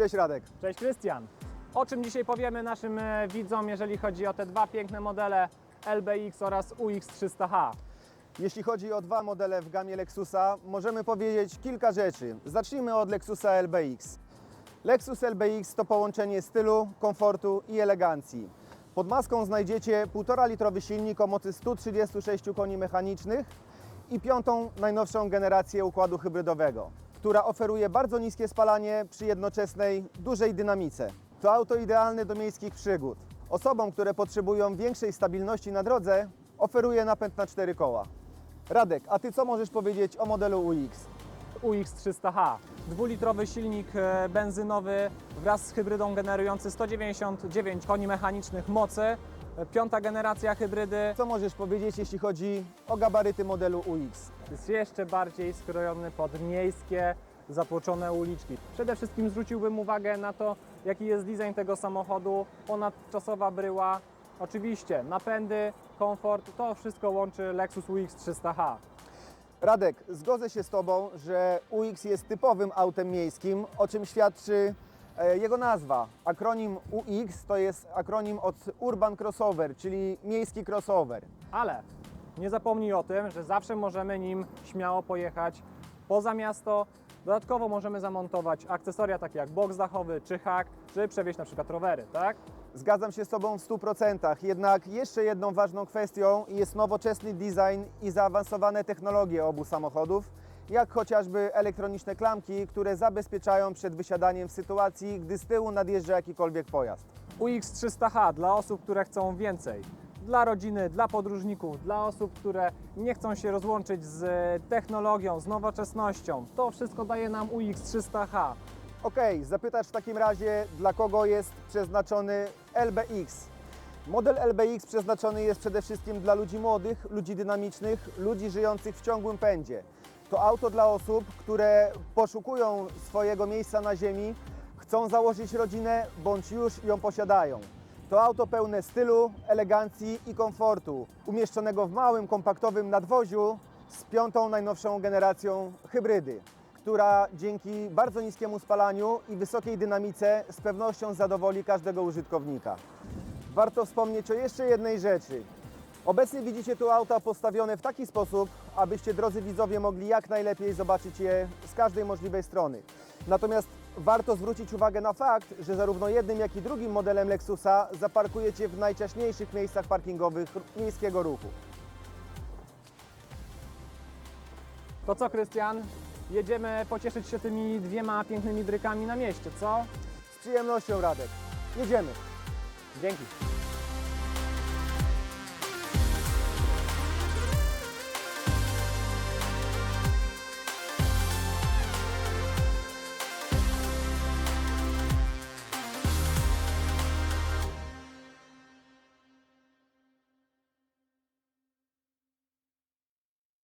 Cześć Radek. Cześć Krystian. O czym dzisiaj powiemy naszym e, widzom, jeżeli chodzi o te dwa piękne modele LBX oraz UX300H? Jeśli chodzi o dwa modele w gamie Lexusa, możemy powiedzieć kilka rzeczy. Zacznijmy od Lexusa LBX. Lexus LBX to połączenie stylu, komfortu i elegancji. Pod maską znajdziecie 1,5 litrowy silnik o mocy 136 koni mechanicznych i piątą najnowszą generację układu hybrydowego, która oferuje bardzo niskie spalanie przy jednoczesnej dużej dynamice. To auto idealne do miejskich przygód. Osobom, które potrzebują większej stabilności na drodze, oferuje napęd na cztery koła. Radek, a Ty co możesz powiedzieć o modelu UX? UX300H. Dwulitrowy silnik e, benzynowy wraz z hybrydą generujący 199 koni mechanicznych mocy. E, Piąta generacja hybrydy Co możesz powiedzieć, jeśli chodzi o gabaryty modelu UX? jest jeszcze bardziej skrojony pod miejskie, zatłoczone uliczki. Przede wszystkim zwróciłbym uwagę na to, jaki jest design tego samochodu, ponadczasowa bryła. Oczywiście napędy, komfort, to wszystko łączy Lexus UX 300H. Radek, zgodzę się z Tobą, że UX jest typowym autem miejskim, o czym świadczy e, jego nazwa. Akronim UX to jest akronim od Urban Crossover, czyli miejski crossover. Ale nie zapomnij o tym, że zawsze możemy nim śmiało pojechać poza miasto. Dodatkowo możemy zamontować akcesoria takie jak boks dachowy czy hak, żeby przewieźć na przykład rowery, tak? Zgadzam się z Tobą w 100%. Jednak jeszcze jedną ważną kwestią jest nowoczesny design i zaawansowane technologie obu samochodów, jak chociażby elektroniczne klamki, które zabezpieczają przed wysiadaniem w sytuacji, gdy z tyłu nadjeżdża jakikolwiek pojazd. UX 300H dla osób, które chcą więcej. Dla rodziny, dla podróżników, dla osób, które nie chcą się rozłączyć z technologią, z nowoczesnością. To wszystko daje nam UX 300H. Okej, zapytasz w takim razie, dla kogo jest przeznaczony LBX. Model LBX przeznaczony jest przede wszystkim dla ludzi młodych, ludzi dynamicznych, ludzi żyjących w ciągłym pędzie. To auto dla osób, które poszukują swojego miejsca na ziemi, chcą założyć rodzinę bądź już ją posiadają. To auto pełne stylu, elegancji i komfortu, umieszczonego w małym, kompaktowym nadwoziu z piątą najnowszą generacją hybrydy która dzięki bardzo niskiemu spalaniu i wysokiej dynamice z pewnością zadowoli każdego użytkownika. Warto wspomnieć o jeszcze jednej rzeczy. Obecnie widzicie tu auta postawione w taki sposób, abyście drodzy widzowie mogli jak najlepiej zobaczyć je z każdej możliwej strony. Natomiast warto zwrócić uwagę na fakt, że zarówno jednym, jak i drugim modelem Lexusa zaparkujecie w najciaśniejszych miejscach parkingowych miejskiego ruchu. To co, Krystian? Jedziemy pocieszyć się tymi dwiema pięknymi brykami na mieście, co? Z przyjemnością Radek. Jedziemy. Dzięki.